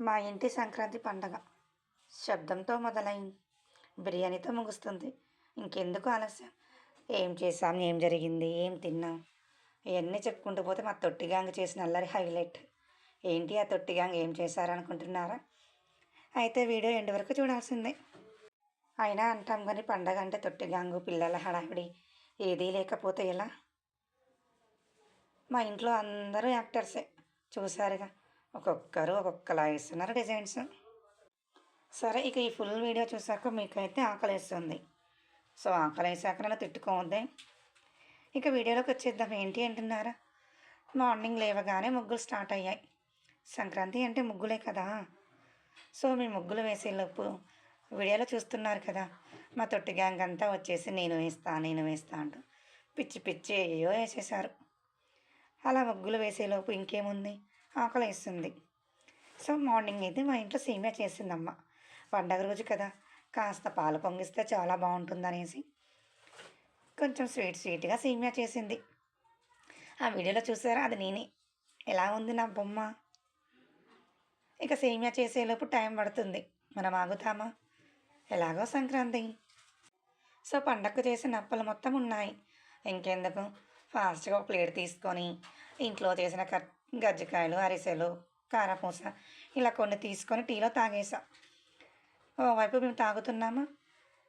మా ఇంటి సంక్రాంతి పండగ. శబ్దంతో మొదలైంది. బిర్యానీతో ముగుస్తుంది. ఇంకెందుకు ఆలస్యం? ఏం చేసాం ఏం జరిగింది? ఏం తిన్నాం? ఇవన్నీ చెప్పుకుంటూ పోతే మా తొట్టి గ్యాంగ్ చేసిన అల్లరి హైలైట్. ఏంటి ఆ తొట్టి గ్యాంగ్ ఏం చేశారనుకుంటున్నారా? అయితే వీడియో ఎండు వరకు చూడాల్సిందే. అయినా అంటాం కానీ పండగ అంటే తొట్టి గ్యాంగు పిల్లల హడావిడి. ఏదీ లేకపోతే ఎలా? మా ఇంట్లో అందరూ యాక్టర్సే. చూసారుగా ఒక్కొక్కరు ఒక్కొక్కలా వేస్తున్నారు డిజైన్స్. సరే ఇక ఈ ఫుల్ వీడియో చూసాక మీకైతే ఆకలి వేస్తుంది సో ఆకలి వేసాక నేను తిట్టుకోవద్దే. ఇక వీడియోలోకి వచ్చేద్దాం. ఏంటి అంటున్నారా? మార్నింగ్ లేవగానే ముగ్గులు స్టార్ట్ అయ్యాయి. సంక్రాంతి అంటే ముగ్గులే కదా. సో మీ ముగ్గులు వేసేలోపు వీడియోలో చూస్తున్నారు కదా. మా తొట్టి గ్యాంగ్ అంతా వచ్చేసి నేను వేస్తా నేను వేస్తా అంటూ పిచ్చి పిచ్చి అయ్యో వేసేసారు అలా ముగ్గులు వేసేలోపు ఇంకేముంది? ఆకలేస్తుంది. సో మార్నింగ్ అయితే మా ఇంట్లో సేమియా చేసిందమ్మ. పండగ రోజు కదా. కాస్త పాలు పొంగిస్తే చాలా బాగుంటుందనేసి కొంచెం స్వీట్ స్వీట్గా సేమియా చేసింది. ఆ వీడియోలో చూసారా? అది నేనే. ఎలా ఉంది నా బొమ్మ? ఇక సేమియా చేసేలోపు టైం పడుతుంది. మనం ఆగుతామా? ఎలాగో సంక్రాంతి. సో పండగకు చేసిన అప్పలు మొత్తం ఉన్నాయి. ఇంకెందుకు? ఫాస్ట్గా ఒక ప్లేట్ తీసుకొని ఇంట్లో చేసిన కట్ గజ్జికాయలు అరిసెలు కారపూస ఇలా కొన్ని తీసుకొని టీలో తాగేసాం ఓవైపు మేము తాగుతున్నామా?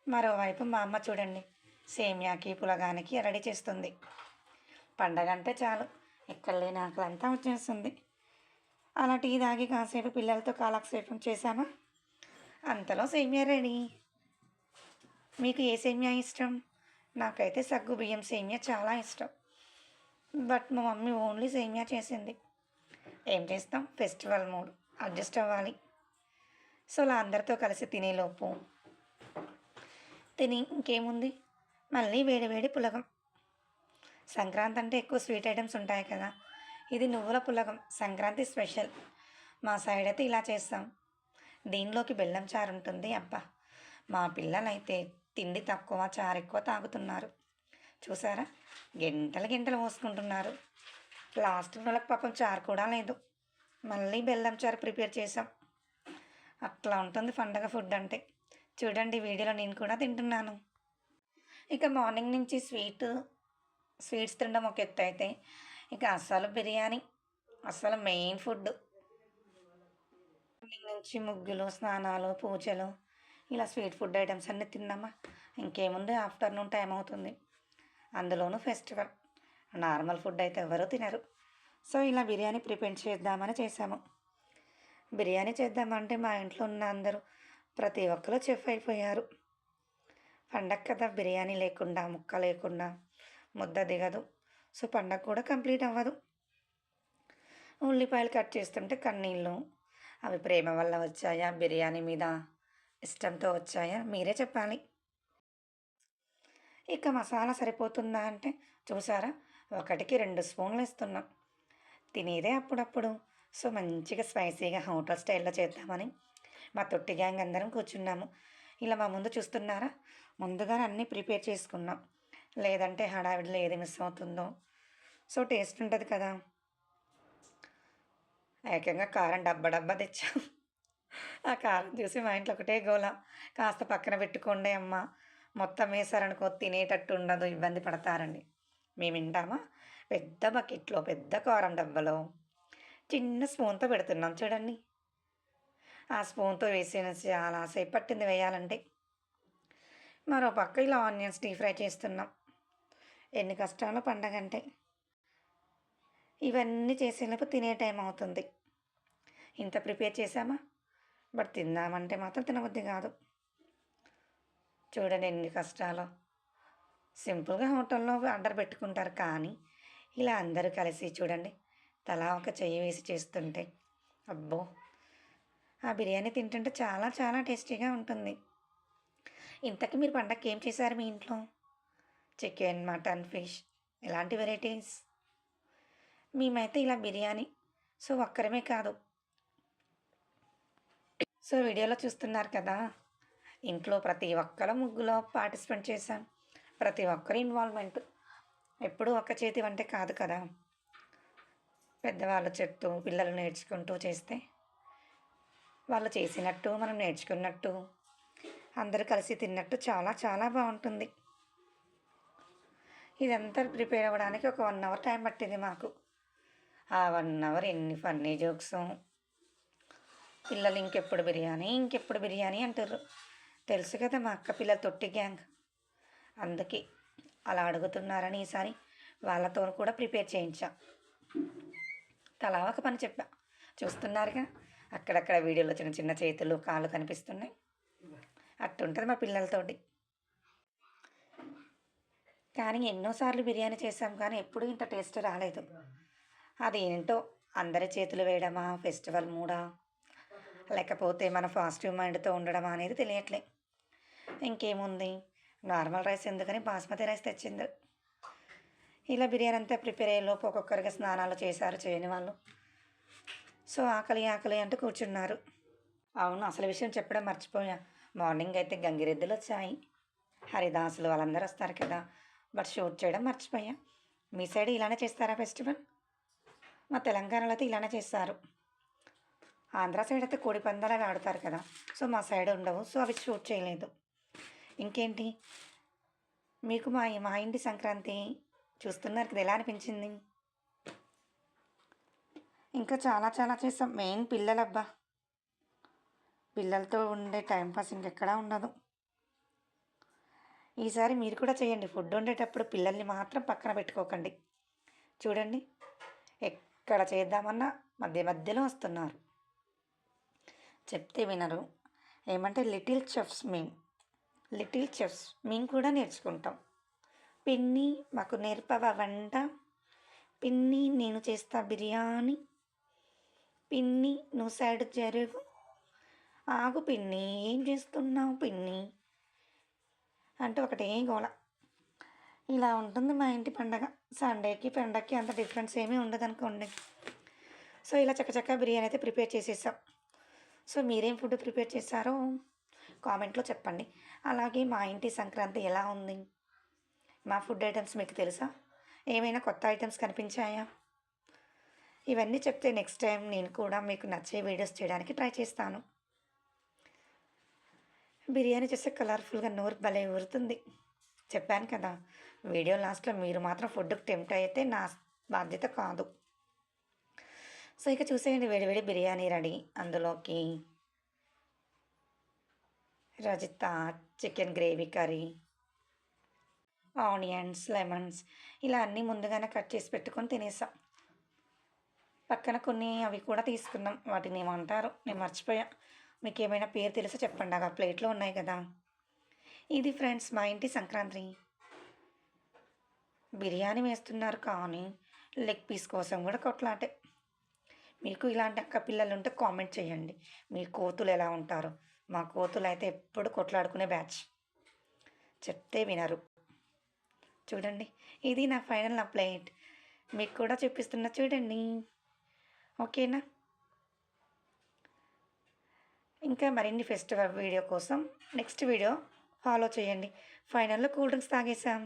మరోవైపు మా అమ్మ చూడండి సేమ్యాకి పులగానికి రెడీ చేస్తుంది. పండగ అంటే చాలు ఎక్కడ లేని ఆకలంతా వచ్చేస్తుంది. అలా టీ తాగి కాసేపు పిల్లలతో కాలక్షేపం చేశామా? అంతలో సేమియా రెడీ. మీకు ఏ సేమియా ఇష్టం? నాకైతే సగ్గు బియ్యం సేమియా చాలా ఇష్టం. బట్ మా మమ్మీ ఓన్లీ సేమియా చేసింది. ఏం చేస్తాం? ఫెస్టివల్ మూడ్ అడ్జస్ట్ అవ్వాలి. సో అలా అందరితో కలిసి తినేలోపు తిని ఇంకేముంది? మళ్ళీ వేడి వేడి పులగం. సంక్రాంతి అంటే ఎక్కువ స్వీట్ ఐటమ్స్ ఉంటాయి కదా. ఇది నువ్వుల పులగం. సంక్రాంతి స్పెషల్. మా సైడ్ అయితే ఇలా చేస్తాం. దీనిలోకి బెల్లం చారు ఉంటుంది అబ్బా. మా పిల్లలైతే తిండి తక్కువ చారు ఎక్కువ తాగుతున్నారు. చూసారా? గంటలు గంటలు పోసుకుంటున్నారు లాస్ట్ వాళ్ళకి పాపం చారు కూడా లేదు. మళ్ళీ బెల్లం చారు ప్రిపేర్ చేసాం అట్లా ఉంటుంది పండగ ఫుడ్ అంటే. చూడండి వీడియోలో నేను కూడా తింటున్నాను. ఇక మార్నింగ్ నుంచి స్వీట్ స్వీట్స్ తినడం ఒక ఎత్తు అయితే ఇక అస్సలు బిర్యానీ అస్సలు మెయిన్ ఫుడ్. మార్నింగ్ నుంచి ముగ్గులు స్నానాలు పూజలు ఇలా స్వీట్ ఫుడ్ ఐటమ్స్ అన్నీ తిన్నామా? ఇంకేముంది ఆఫ్టర్నూన్ టైం అవుతుంది. అందులోనూ ఫెస్టివల్. నార్మల్ ఫుడ్ అయితే ఎవరూ తినరు. సో ఇలా బిర్యానీ ప్రిపేర్ చేద్దామని చేశాము. బిర్యానీ చేద్దామంటే మా ఇంట్లో ఉన్న అందరూ ప్రతి ఒక్కరు చెఫ్ అయిపోయారు. పండగ కదా బిర్యానీ లేకుండా ముక్క లేకుండా ముద్ద దిగదు. సో పండగ కూడా కంప్లీట్ అవ్వదు. ఉల్లిపాయలు కట్ చేస్తుంటే కన్నీళ్ళు అవి ప్రేమ వల్ల వచ్చాయా బిర్యానీ మీద ఇష్టంతో వచ్చాయా మీరే చెప్పాలి. ఇక మసాలా సరిపోతుందా అంటే చూసారా? ఒకటికి రెండు స్పూన్లు ఇస్తున్నాం. తినేదే అప్పుడప్పుడు. సో మంచిగా స్పైసీగా హోటల్ స్టైల్లో చేద్దామని. మా తొట్టి గ్యాంగ్ అందరం కూర్చున్నాము. ఇలా మా ముందు చూస్తున్నారా? ముందుగా అన్నీ ప్రిపేర్ చేసుకున్నాం. లేదంటే హడావిడిలో ఏది మిస్ అవుతుందో. సో టేస్ట్ ఉంటుంది కదా. ఏకంగా కారం డబ్బా డబ్బా తెచ్చాం. ఆ కారం చూసి మా ఇంట్లో ఒకటే గోల. కాస్త పక్కన పెట్టుకోండి అమ్మ. మొత్తం వేసారనుకో తినేటట్టు ఉండదు ఇబ్బంది పడతారండి మేము వింటామా? పెద్ద బకెట్లో పెద్ద కారం డబ్బాలో. చిన్న స్పూన్తో పెడుతున్నాం చూడండి. ఆ స్పూన్తో వేసిన చాలా సేపు పట్టింది వేయాలంటే. మరో పక్క ఇలా ఆనియన్స్ డీప్ ఫ్రై చేస్తున్నాం. ఎన్ని కష్టాలు పండగ అంటే. ఇవన్నీ చేసేలోపు తినే టైం అవుతుంది. ఇంత ప్రిపేర్ చేసామా బట్ తిందామంటే మాత్రం తినబుద్ధి కాదు. చూడండి ఎన్ని కష్టాలు. సింపుల్గా హోటల్లో ఆర్డర్ పెట్టుకుంటారు కానీ ఇలా అందరూ కలిసి చూడండి తలా ఒక చెయ్యి వేసి చేస్తుంటే అబ్బో! ఆ బిర్యానీ తింటుంటే చాలా చాలా టేస్టీగా ఉంటుంది. ఇంతకీ మీరు పండగకి ఏం చేశారు మీ ఇంట్లో? చికెన్ మటన్ ఫిష్ ఎలాంటి వెరైటీస్. మేమైతే ఇలా బిర్యానీ సో ఒక్కరమే కాదు. సో వీడియోలో చూస్తున్నారు కదా ఇంట్లో ప్రతి ఒక్కరు ముగ్గులో పార్టిసిపేట్ చేశాను ప్రతి ఒక్కరి ఇన్వాల్వ్మెంట్ ఎప్పుడూ ఒక్క చేతి వంటే కాదు కదా. పెద్దవాళ్ళు చెప్తూ పిల్లలు నేర్చుకుంటూ చేస్తే వాళ్ళు చేసినట్టు మనం నేర్చుకున్నట్టు అందరూ కలిసి తిన్నట్టు చాలా చాలా బాగుంటుంది. ఇదంతా ప్రిపేర్ అవ్వడానికి ఒక వన్ అవర్ టైం పట్టింది మాకు. ఆ వన్ అవర్ ఎన్ని ఫన్నీ జోక్స్ పిల్లలు ఇంకెప్పుడు బిర్యానీ ఇంకెప్పుడు బిర్యానీ అంటారు తెలుసు కదా మా అక్క పిల్లల తొట్టి గ్యాంగ్ అందుకే అలా అడుగుతున్నారని ఈసారి వాళ్ళతో కూడా ప్రిపేర్ చేయించా. తలా ఒక పని చెప్పా. చూస్తున్నారుగా అక్కడక్కడ వీడియోలో చిన్న చిన్న చేతులు కాళ్ళు కనిపిస్తున్నాయి. అట్టుంటుంది మా పిల్లలతోటి. కానీ ఎన్నోసార్లు బిర్యానీ చేసాం కానీ ఎప్పుడూ ఇంత టేస్ట్ రాలేదు. అదేంటో అందరి చేతులు వేయడమా ఫెస్టివల్ మూడా లేకపోతే మన పాజిటివ్ మైండ్తో ఉండడమా అనేది తెలియట్లే. ఇంకేముంది? నార్మల్ రైస్ ఎందుకని బాస్మతి రైస్ తెచ్చింది. ఇలా బిర్యానీ అంతా ప్రిపేర్ అయ్యేలోపు ఒక్కొక్కరికి స్నానాలు చేశారు చేయని వాళ్ళు. సో ఆకలి ఆకలి అంటూ కూర్చున్నారు. అవును అసలు విషయం చెప్పడం మర్చిపోయా. మార్నింగ్ అయితే గంగిరెద్దులు వచ్చాయి. హరిదాసులు వాళ్ళందరూ వస్తారు కదా. బట్ షూట్ చేయడం మర్చిపోయా. మీ సైడ్ ఇలానే చేస్తారా ఫెస్టివల్? మా తెలంగాణలో అయితే ఇలానే చేస్తారు. ఆంధ్ర సైడ్ అయితే కోడి పందాలు ఆడతారు కదా. సో మా సైడ్ ఉండవు. సో అవి షూట్ చేయలేదు. ఇంకేంటి? మీకు మా మా ఇంటి సంక్రాంతి చూస్తున్నారు కదా ఎలా అనిపించింది? ఇంకా చాలా చాలా చేస్తాం. మెయిన్ పిల్లలబ్బా. పిల్లలతో ఉండే టైంపాస్ ఇంకెక్కడా ఉండదు. ఈసారి మీరు కూడా చేయండి. ఫుడ్ వండేటప్పుడు పిల్లల్ని మాత్రం పక్కన పెట్టుకోకండి. చూడండి. ఎక్కడ చేద్దామన్నా మధ్య మధ్యలో వస్తున్నారు. చెప్తే వినరు. ఏమంటే లిటిల్ చెఫ్స్ మేము లిటిల్ చెఫ్స్. మేము కూడా నేర్చుకుంటాం. పిన్ని మాకు నేర్పవా వంట? పిన్ని నేను చేస్తా బిర్యానీ. పిన్ని నువ్వు సైడ్ జరుగు. ఆగు పిన్ని ఏం చేస్తున్నావు పిన్ని? అంటే ఒకటే గోళ ఇలా ఉంటుంది మా ఇంటి పండగ. సండేకి పండగకి అంత డిఫరెన్స్ ఏమీ ఉండదు అనుకోండి. సో ఇలా చక్కచక్క బిర్యానీ అయితే ప్రిపేర్ చేసేసాం. సో మీరేం ఫుడ్ ప్రిపేర్ చేశారో కామెంట్లో చెప్పండి. అలాగే మా ఇంటి సంక్రాంతి ఎలా ఉంది? మా ఫుడ్ ఐటమ్స్ మీకు తెలుసా? ఏమైనా కొత్త ఐటమ్స్ కనిపించాయా? ఇవన్నీ చెప్తే నెక్స్ట్ టైం నేను కూడా మీకు నచ్చే వీడియోస్ చేయడానికి ట్రై చేస్తాను. బిర్యానీ చేస్తే కలర్ఫుల్గా నోరు భలే ఊరుతుంది. చెప్పాను కదా వీడియో లాస్ట్లో మీరు మాత్రం ఫుడ్కి టెంప్ట్ అయితే నా బాధ్యత కాదు. సో ఇక చూసేయండి వేడివేడి బిర్యానీ రెడీ. అందులోకి Rajitha chicken gravy curry onions lemons ఇలా అన్నీ ముందుగానే కట్ చేసి పెట్టుకొని తినేసాం. పక్కన కొన్ని అవి కూడా తీసుకున్నాం వాటిని ఏమంటారు నేను మర్చిపోయా. మీకు ఏమైనా పేరు తెలిసో చెప్పండి. ఆ ప్లేట్లో ఉన్నాయి కదా. ఇది ఫ్రెండ్స్ మా ఇంటి సంక్రాంతి. బిర్యానీ వేస్తున్నారు కానీ లెగ్ పీస్ కోసం కూడా కొట్లాటే. మీకు ఇలాంటి అక్క పిల్లలు ఉంటే కామెంట్ చేయండి. మీ కోతులు ఎలా ఉంటారు. మా కోతులు అయితే ఎప్పుడు కొట్లాడుకునే బ్యాచ్. చెప్తే వినరు. చూడండి ఇది నా ఫైనల్ నా ప్లేట్ మీకు కూడా చూపిస్తున్నా చూడండి. ఓకేనా? ఇంకా మరిన్ని ఫెస్టివల్ వీడియో కోసం నెక్స్ట్ వీడియో ఫాలో చేయండి. ఫైనల్లో కూల్ డ్రింక్స్ తాగేసాం